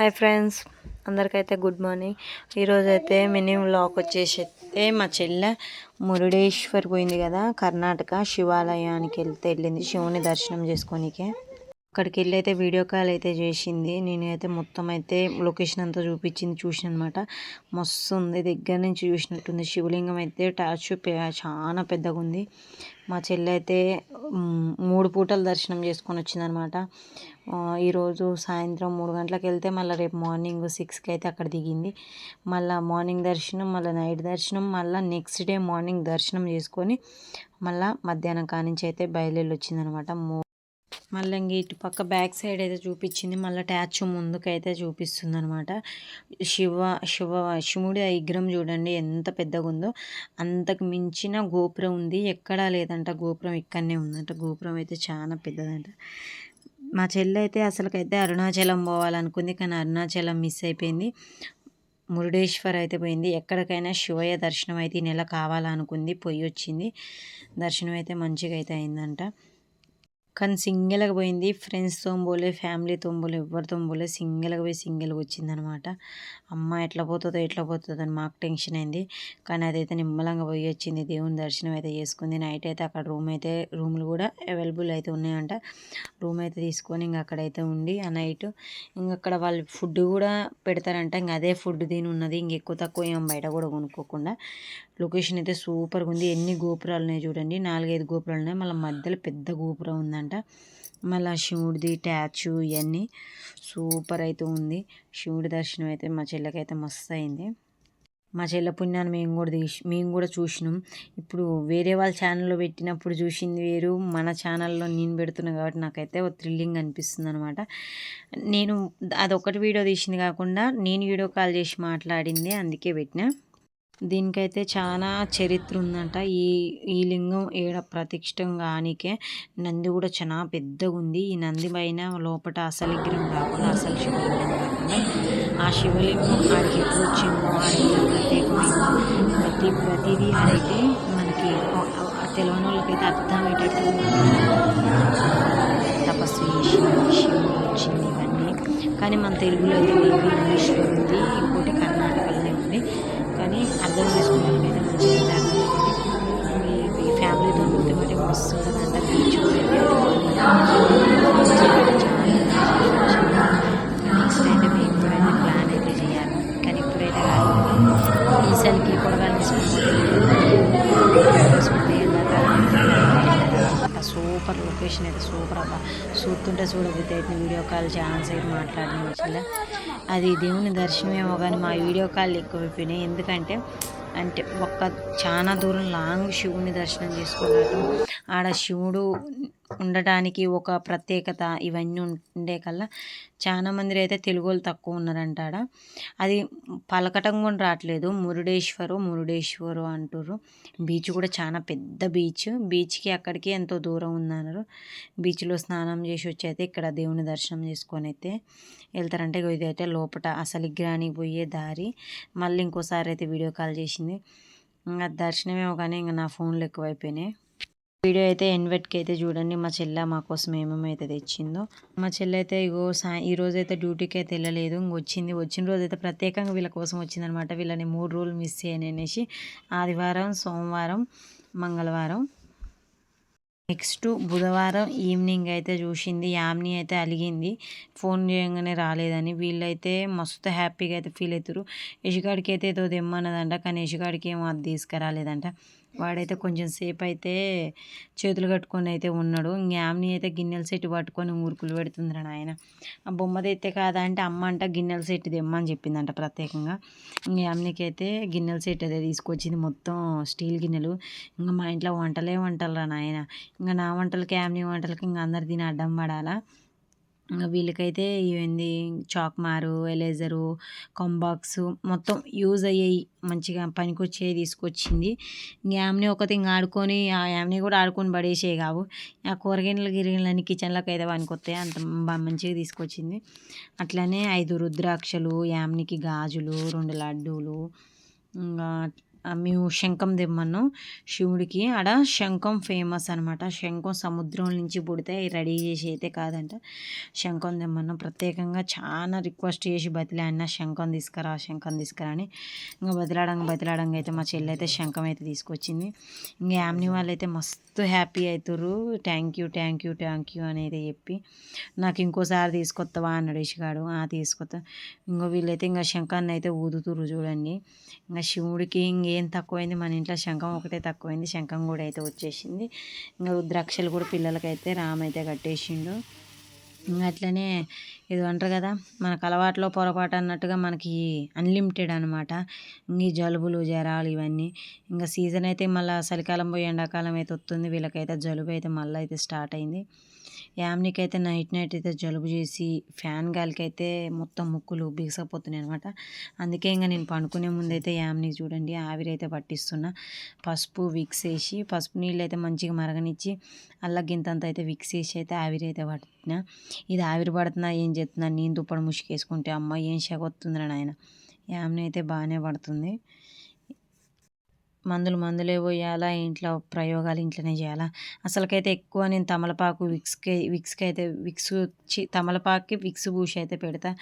Hi friends అందరికైతే good morning ఈరోజైతే mini vlog వచ్చేసి అయితే మా చెల్లె మురుడేశ్వర్ పోయింది కదా కర్ణాటక శివాలయానికి వెళ్తే వెళ్ళింది. శివుని దర్శనం చేసుకోనికే. అక్కడికి వెళ్ళి అయితే వీడియో కాల్ అయితే చేసింది. నేను అయితే మొత్తం అయితే లొకేషన్ అంతా చూపించింది చూసిన అనమాట మస్తు ఉంది దగ్గర నుంచి చూసినట్టుంది. శివలింగం అయితే టాచు చాలా పెద్దగా ఉంది మా చెల్లి అయితే మూడు పూటలు దర్శనం చేసుకొని వచ్చిందనమాట ఈరోజు సాయంత్రం మూడు గంటలకు వెళ్తే మళ్ళీ రేపు మార్నింగ్ సిక్స్కి అయితే అక్కడ దిగింది. మళ్ళీ మార్నింగ్ దర్శనం మళ్ళీ నైట్ దర్శనం మళ్ళీ నెక్స్ట్ డే మార్నింగ్ దర్శనం చేసుకొని మళ్ళీ మధ్యాహ్నం కానించి అయితే బయలుదేరి వచ్చిందనమాట మళ్ళీ ఇంక ఇటు పక్క బ్యాక్ సైడ్ అయితే చూపించింది. మళ్ళీ ట్యాచ్ ముందుకైతే చూపిస్తుంది అనమాట శివ శివ శివుడి విగ్రహం చూడండి ఎంత పెద్దగా ఉందో అంతకు మించిన గోపురం ఉంది. ఎక్కడా లేదంట గోపురం ఇక్కడనే ఉందంట. గోపురం అయితే చాలా పెద్దదంట. మా చెల్లి అయితే అసలుకైతే అరుణాచలం పోవాలనుకుంది కానీ అరుణాచలం మిస్ అయిపోయింది. మురుడేశ్వర్ అయితే పోయింది. ఎక్కడికైనా శివయ్య దర్శనం అయితే ఈ నెల కావాలనుకుంది. పోయి వచ్చింది దర్శనం అయితే మంచిగా అయితే అయిందంట. కానీ సింగిల్గా పోయింది. ఫ్రెండ్స్తో పోలే ఫ్యామిలీతో పోలే ఎవరితో పోలే. సింగిల్గా పోయి సింగిల్గా వచ్చిందనమాట. అమ్మ ఎట్లా పోతుందో ఎట్లా పోతుందో అని మాకు టెన్షన్ అయింది. కానీ అదైతే నిమ్మలంగా పోయి వచ్చింది. దేవుని దర్శనం అయితే చేసుకుంది. నైట్ అయితే అక్కడ రూమ్ అయితే రూమ్లు కూడా అవైలబుల్ అయితే ఉన్నాయంట. రూమ్ అయితే తీసుకొని ఇంక అక్కడైతే ఉండి ఆ నైట్ ఇంక అక్కడ వాళ్ళు ఫుడ్ కూడా పెడతారంట. ఇంక అదే ఫుడ్ దీని ఉన్నది. ఇంక ఎక్కువ తక్కువ ఏం బయట కూడా కొనుక్కోకుండా. లొకేషన్ అయితే సూపర్గా ఉంది. ఎన్ని గోపురాలు ఉన్నాయి చూడండి. నాలుగైదు గోపురాలు ఉన్నాయి. మళ్ళీ మధ్యలో పెద్ద గోపురం ఉందంట. మళ్ళీ శివుడిది ట్యాచు ఇవన్నీ సూపర్ అయితే ఉంది. శివుడి దర్శనం అయితే మా చెల్లెకైతే మస్తు అయింది. మా చెల్లె పుణ్యాన్ని మేము కూడా తీసి మేము కూడా చూసినాం. ఇప్పుడు వేరే వాళ్ళ ఛానల్లో పెట్టినప్పుడు చూసింది వేరు. మన ఛానల్లో నేను పెడుతున్నా కాబట్టి నాకైతే ఒక థ్రిల్లింగ్ అనిపిస్తుంది అనమాట నేను అదొకటి వీడియో తీసింది కాకుండా నేను వీడియో కాల్ చేసి మాట్లాడింది అందుకే పెట్టిన. దీనికైతే చాలా చరిత్ర ఉందంట ఈ ఈ లింగం ఏడ ప్రతిష్టం కానికే నంది కూడా చాలా పెద్దగా ఉంది ఈ నంది పైన లోపల అసలు విగ్రహం కాకుండా అసలు శివలింగం కాకుండా ఆ శివలింగం ఆడికి ఎప్పుడు వచ్చిందో ఆడికి ప్రత్యేకమైందో ప్రతి ప్రతిదీ ఆడైతే మనకి తెలియని వాళ్ళకైతే అర్థమయ్యేటట్టు తపస్సు శివుడు వచ్చింది ఇవన్నీ. కానీ మన తెలుగులో అయితే ఇంగ్లీష్ ఇంగ్లీష్లో ఉంది. ఇంకోటి కర్ణాటకలోనే ఉంది కానీ అర్థం చేసుకున్నట్లయితే మంచిగా అయితే అర్థమవుతుంది మీ ఫ్యామిలీతో పోతే మరి మస్తు లొకేషన్ అయితే సూపర్ అబ్బా. చూస్తుంటే చూడబుద్ధి అయితే వీడియో కాల్ ఛాన్స్ అయితే మాట్లాడిన వచ్చిందా. అది దేవుని దర్శనమేమో కానీ మా వీడియో కాల్ ఎక్కువైపోయినాయి ఎందుకంటే అంటే ఒక్క చాలా దూరం లాంగ్ శివుని దర్శనం చేసుకున్నట్టు ఆడ శివుడు ఉండటానికి ఒక ప్రత్యేకత ఇవన్నీ ఉండే కల్లా చాలా మంది అయితే తెలుగు వాళ్ళు తక్కువ ఉన్నారంట ఆడ అది పలకటం కూడా రావట్లేదు. మురుడేశ్వరు మురుడేశ్వరు అంటారు బీచ్ కూడా చాలా పెద్ద బీచ్. బీచ్కి అక్కడికి ఎంతో దూరం ఉందన్నారు. బీచ్లో స్నానం చేసి వచ్చి అయితే ఇక్కడ దేవుని దర్శనం చేసుకొని అయితే వెళ్తారంటే ఇగో ఇది అయితే లోపల అసలు గ్రానికి పోయే దారి. మళ్ళీ ఇంకోసారి అయితే వీడియో కాల్ చేసింది. ఇంకా దర్శనమేమో కానీ ఇంకా నా ఫోన్లు ఎక్కువైపోయినాయి. వీడియో అయితే ఎన్వెట్కి అయితే చూడండి. మా చెల్లె మా కోసం ఏమేమి అయితే తెచ్చిందో. మా చెల్లె అయితే ఇగో సా ఈ రోజు అయితే డ్యూటీకి అయితే వెళ్ళలేదు. వచ్చింది. వచ్చిన రోజు అయితే ప్రత్యేకంగా వీళ్ళ కోసం వచ్చిందనమాట వీళ్ళని మూడు రోజులు మిస్ చేయను అనేసి ఆదివారం సోమవారం మంగళవారం నెక్స్ట్ బుధవారం ఈవినింగ్ అయితే చూసింది. యామ్ని అయితే అలిగింది. ఫోన్ చేయగానే రాలేదని. వీళ్ళైతే మస్తు హ్యాపీగా అయితే ఫీల్ అవుతారు యశుగాడికి అయితే ఏదో తెమ్మన్నదంట. కానీ యశుగాడికి ఏమో అది తీసుకురాలేదంట. వాడైతే కొంచెం సేపు అయితే చేతులు కట్టుకొని అయితే ఉన్నాడు. ఇంక అయితే గిన్నెల సెట్ పట్టుకొని ఊరుకులు పెడుతుందిరా నాయన. ఆ బొమ్మది అయితే కాదా అంటే అమ్మ అంట గిన్నెల సెట్ తెమ్మని చెప్పిందంట ప్రత్యేకంగా. ఇంక అయితే గిన్నెల సెట్ అదే తీసుకొచ్చింది మొత్తం స్టీల్ గిన్నెలు. ఇంకా మా ఇంట్లో వంటలే వంటలు రా నాయన. ఇంకా నా వంటలకి యామ్ని వంటలకి ఇంకా అందరు తిని అడ్డం పడాలా? వీళ్ళకైతే ఇవేంది? చాక్మారు ఎలేజరు కంబాక్స్ మొత్తం యూజ్ అయ్యేవి మంచిగా పనికొచ్చేవి తీసుకొచ్చింది. యామ్ని ఆమెని ఒకటి ఇంకా ఆడుకొని ఆ యామ్ని కూడా ఆడుకొని పడేసే కావు. ఆ కూరగాయలు గిరిగిన కిచెన్లోకి అయితే పనికొస్తాయి అంత మంచిగా తీసుకొచ్చింది. అట్లనే ఐదు రుద్రాక్షలు యామ్నికి గాజులు రెండు లడ్డూలు ఇంకా మేము శంఖం తెమ్మన్నాం. శివుడికి ఆడ శంఖం ఫేమస్ అనమాట శంఖం సముద్రం నుంచి పుడితే రెడీ చేసి అయితే కాదంట. శంఖం తెమ్మన్నాం. ప్రత్యేకంగా చాలా రిక్వెస్ట్ చేసి బతిలాడిన శంఖం తీసుకురా శంఖం తీసుకురా అని. ఇంకా బతిలాడంగా బతిలాడంగా అయితే మా చెల్లి అయితే శంఖం అయితే తీసుకొచ్చింది. ఇంకా యామ్ని వాళ్ళు అయితే మస్తు హ్యాపీ అవుతారు thank you thank you thank you అనేది చెప్పి నాకు ఇంకోసారి తీసుకొస్తావా అన్నాడు ఇషిగాడు ఆ తీసుకొస్తా ఇంకో వీళ్ళైతే ఇంకా శంఖాన్ని అయితే ఊదుతురు చూడండి. ఇంకా శివుడికి ఇంక ఏం తక్కువైంది? మన ఇంట్లో శంఖం ఒకటే తక్కువైంది. శంఖం కూడా అయితే వచ్చేసింది. ఇంకా రుద్రాక్షలు కూడా పిల్లలకైతే రామ్ అయితే కట్టేసిండు. ఇంకా అట్లనే ఇది అంటారు కదా మనకు అలవాట్లో పొరపాటు అన్నట్టుగా మనకి అన్లిమిటెడ్ అనమాట ఇంక ఈ జలుబులు జ్వరాలు ఇవన్నీ. ఇంకా సీజన్ అయితే మళ్ళీ చలికాలం పోయి ఎండాకాలం అయితే వస్తుంది. వీళ్ళకైతే జలుబు అయితే మళ్ళీ అయితే స్టార్ట్ అయింది. యామ్నికి అయితే నైట్ నైట్ అయితే జలుబు చేసి ఫ్యాన్ గాలికి అయితే మొత్తం ముక్కులు బిగసపోతున్నాయి అనమాట అందుకే ఇంకా నేను పండుకునే ముందు అయితే యామ్నికి చూడండి ఆవిరి అయితే పట్టిస్తున్నా. పసుపు విక్స్ వేసి పసుపు నీళ్ళు అయితే మంచిగా మరగనిచ్చి అల్ల గింతంత అయితే విక్స్ వేసి అయితే ఆవిరి అయితే పట్టిన. ఇది ఆవిరి పడుతున్నా ఏం చేస్తున్నా నేను దుప్పటి ముసుకేసుకుంటే అమ్మ ఏం షగొస్తుందిరా నాయన. యామ్ని అయితే బాగానే పడుతుంది. మందులు మందులే పోయాలా ఇంట్లో ప్రయోగాలు ఇంట్లోనే చేయాలా? అసలుకైతే ఎక్కువ నేను తమలపాకు విక్స్కి విక్స్కి అయితే విక్స్ చి తమలపాకుకి విక్స్ భూషి అయితే పెడతా.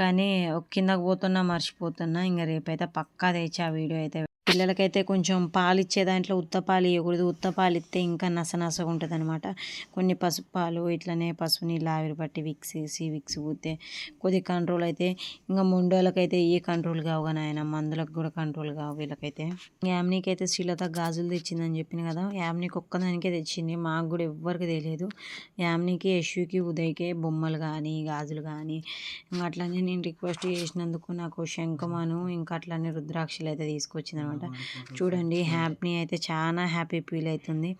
కానీ కిందకు పోతున్నా మర్చిపోతున్నా ఇంకా రేపైతే పక్కా తెచ్చి ఆ వీడియో అయితే. పిల్లలకైతే కొంచెం పాలు ఇచ్చే దాంట్లో ఉత్త పాలు ఇవ్వకూడదు. ఉత్తపాలు ఇస్తే ఇంకా నసనసగా ఉంటుంది అనమాట కొన్ని పసుపు పాలు ఇట్లనే పసుపు నీళ్ళు ఆవిరి పట్టి విక్స్ వేసి విక్స్ పూతే కొద్ది కంట్రోల్ అయితే ఇంకా మొండోళ్ళకైతే ఏ కంట్రోల్ కావు కానీ ఆయన మందులకు కూడా కంట్రోల్ కావు వీళ్ళకైతే. యామ్నీకి అయితే శ్రీలత గాజులు తెచ్చిందని చెప్పిన కదా యామ్నీకి ఒక్కదానికే తెచ్చింది. మాకు కూడా ఎవ్వరికి తెలియదు. యామ్నీకి యశ్వికి ఉదయ్కే బొమ్మలు కానీ గాజులు కానీ ఇంకా అట్లనే నేను రిక్వెస్ట్ చేసినందుకు నాకు శంఖమాను ఇంకా అట్లనే రుద్రాక్షలు అయితే తీసుకొచ్చింది అనమాట చూడండి హ్యాపీ అయితే చాలా హ్యాపీ ఫీల్ అవుతుంది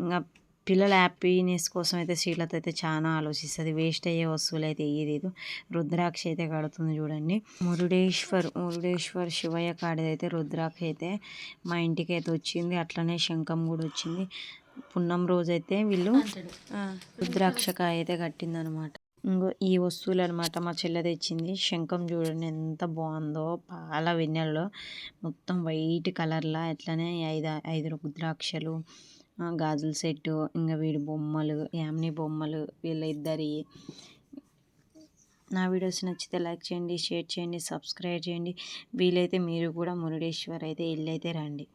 ఇంకా పిల్లల హ్యాపీనెస్ కోసం అయితే శ్రీలత అయితే చాలా ఆలోచిస్తుంది. వేస్ట్ అయ్యే వస్తువులు అయితే ఏదేదు రుద్రాక్ష అయితే కడుతుంది చూడండి. మురుడేశ్వర్ మురుడేశ్వర్ శివయ్య కాడిదైతే రుద్రాక్ష అయితే మా ఇంటికి అయితే వచ్చింది. అట్లనే శంఖం కూడా వచ్చింది. పున్నం రోజైతే వీళ్ళు రుద్రాక్షకాయ అయితే కట్టిందనమాట ఇంకో ఈ వస్తువులు అనమాట మా చెల్లె తెచ్చింది. శంఖం చూడండి ఎంత బాగుందో పాల వెన్నెల్లో మొత్తం వైట్ కలర్లా ఎట్లనే ఐదు ఐదు రుద్రాక్షలు గాజుల సెట్టు ఇంకా వీడి బొమ్మలు యామిని బొమ్మలు వీళ్ళిద్దరి. నా వీడియోస్ నచ్చితే లైక్ చేయండి షేర్ చేయండి సబ్స్క్రైబ్ చేయండి. వీలైతే మీరు కూడా మురుడేశ్వర్ అయితే ఇల్లు అయితే రండి.